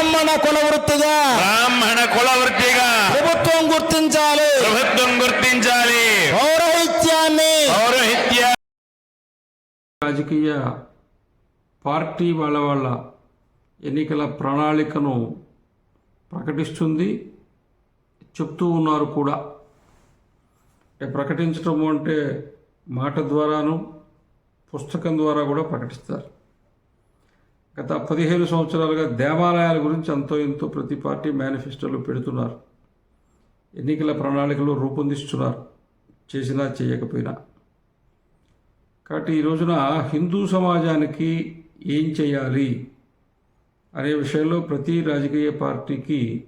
బ్రాహ్మణ కుల వృత్తిగా. బ్రాహ్మణ కుల వృత్తిగా. ప్రభుత్వం గుర్తించాలి. ప్రభుత్వం గుర్తించాలి. పౌరహిత్యాన్ని. పౌరహిత్య రాజకీయ పార్టీ వాళ్ళ వాళ్ళ ఎన్నికల ప్రణాళికను ప్రకటిస్తుంది. చెప్తూ ఉన్నారు కూడా. అంటే ప్రకటించడం అంటే మాట ద్వారాను పుస్తకం ద్వారా కూడా ప్రకటిస్తారు. గత పదిహేను సంవత్సరాలుగా దేవాలయాల గురించి అంతో ఎంతో ప్రతి పార్టీ మేనిఫెస్టోలు పెడుతున్నారు. ఎన్నికల ప్రణాళికలు రూపొందిస్తున్నారు. చేసినా చేయకపోయినా. కాబట్టి ఈ రోజున హిందూ సమాజానికి ఏం చేయాలి అనే విషయంలో ప్రతి రాజకీయ పార్టీకి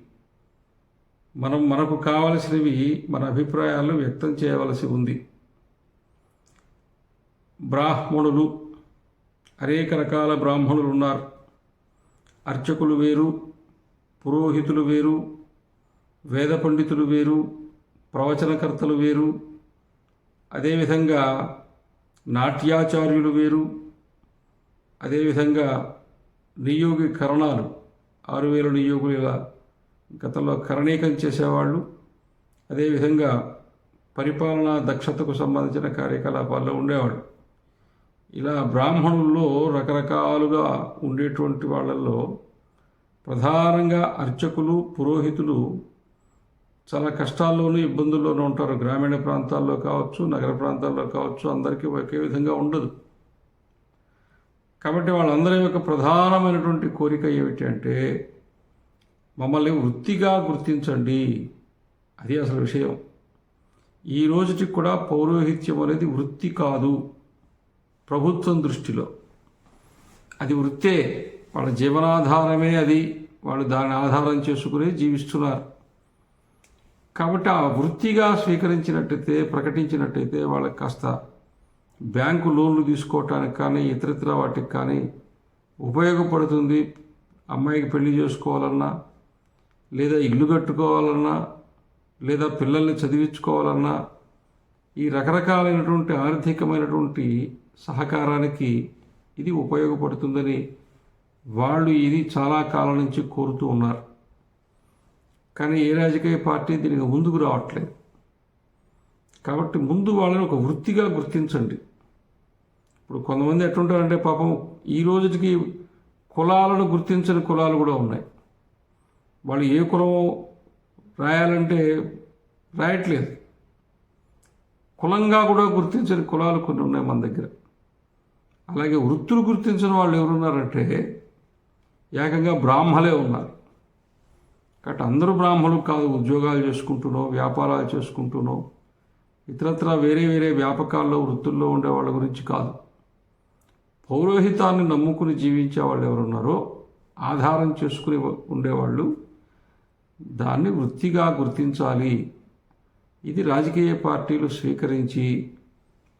మనం మనకు కావలసినవి మన అభిప్రాయాలను వ్యక్తం చేయవలసి ఉంది. బ్రాహ్మణులు అనేక రకాల బ్రాహ్మణులు ఉన్నారు అర్చకులు వేరు పురోహితులు వేరు వేద పండితులు వేరు ప్రవచనకర్తలు వేరు. అదేవిధంగా నాట్యాచార్యులు వేరు. అదేవిధంగా నియోగి కరణాలు ఆరు వేల నియోగులు ఇలా గతంలో కరణీకం చేసేవాళ్ళు. అదేవిధంగా పరిపాలనా దక్షతకు సంబంధించిన కార్యకలాపాల్లో ఉండేవాళ్ళు. ఇలా బ్రాహ్మణుల్లో రకరకాలుగా ఉండేటువంటి వాళ్ళల్లో ప్రధానంగా అర్చకులు పురోహితులు చాలా కష్టాల్లోనూ ఇబ్బందుల్లోనూ ఉంటారు. గ్రామీణ ప్రాంతాల్లో కావచ్చు నగర ప్రాంతాల్లో కావచ్చు అందరికీ ఒకే విధంగా ఉండదు. కాబట్టి వాళ్ళందరి యొక్క ప్రధానమైనటువంటి కోరిక ఏమిటి అంటే మమ్మల్ని వృత్తిగా గుర్తించండి. అది అసలు విషయం. ఈ రోజుకి కూడా పౌరోహిత్యం అనేది వృత్తి కాదు. ప్రభుత్వం దృష్టిలో. అది వృత్తే వాళ్ళ జీవనాధారమే అది. వాళ్ళు దాన్ని ఆధారం చేసుకుని జీవిస్తున్నారు. కాబట్టి ఆ వృత్తిగా స్వీకరించినట్టయితే ప్రకటించినట్టయితే వాళ్ళకి కాస్త బ్యాంకు లోన్లు తీసుకోవటానికి కానీ ఇతరితర వాటికి కానీ ఉపయోగపడుతుంది. అమ్మాయికి పెళ్ళి చేసుకోవాలన్నా లేదా ఇల్లు కట్టుకోవాలన్నా లేదా పిల్లల్ని చదివించుకోవాలన్నా ఈ రకరకాలైనటువంటి ఆర్థికమైనటువంటి సహకారానికి ఇది ఉపయోగపడుతుందని వాళ్ళు ఇది చాలా కాలం నుంచి కోరుతూ ఉన్నారు. కానీ ఏ రాజకీయ పార్టీ దీనికి ముందుకు రావట్లేదు. కాబట్టి ముందు వాళ్ళని ఒక వృత్తిగా గుర్తించండి. ఇప్పుడు కొంతమంది ఎట్లుంటారంటే పాపం ఈ రోజుకి కులాలను గుర్తించని కులాలు కూడా ఉన్నాయి. వాళ్ళు ఏ కులం రాయాలంటే రాయట్లేదు. కులంగా కూడా గుర్తించని కులాలు కొన్ని ఉన్నాయి మన దగ్గర. అలాగే వృత్తులు గుర్తించిన వాళ్ళు ఎవరున్నారంటే ఏకంగా బ్రాహ్మలే ఉన్నారు. కాబట్టి అందరూ బ్రాహ్మణులు కాదు ఉద్యోగాలు చేసుకుంటున్నో వ్యాపారాలు చేసుకుంటున్నో ఇతరత్ర వేరే వేరే వ్యాపకాల్లో వృత్తుల్లో ఉండే వాళ్ళ గురించి కాదు. పౌరోహితాన్ని నమ్ముకుని జీవించే వాళ్ళు ఎవరున్నారో ఆధారం చేసుకుని ఉండేవాళ్ళు దాన్ని వృత్తిగా గుర్తించాలి. ఇది రాజకీయ పార్టీలు స్వీకరించి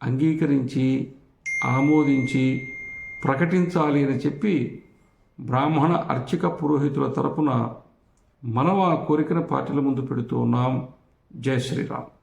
అంగీకరించి ఆమోదించి ప్రకటించాలి అని చెప్పి బ్రాహ్మణ అర్చక పురోహితుల తరపున మనం ఆ కోరికను పార్టీల ముందు పెడుతూ ఉన్నాం. జై శ్రీరామ్.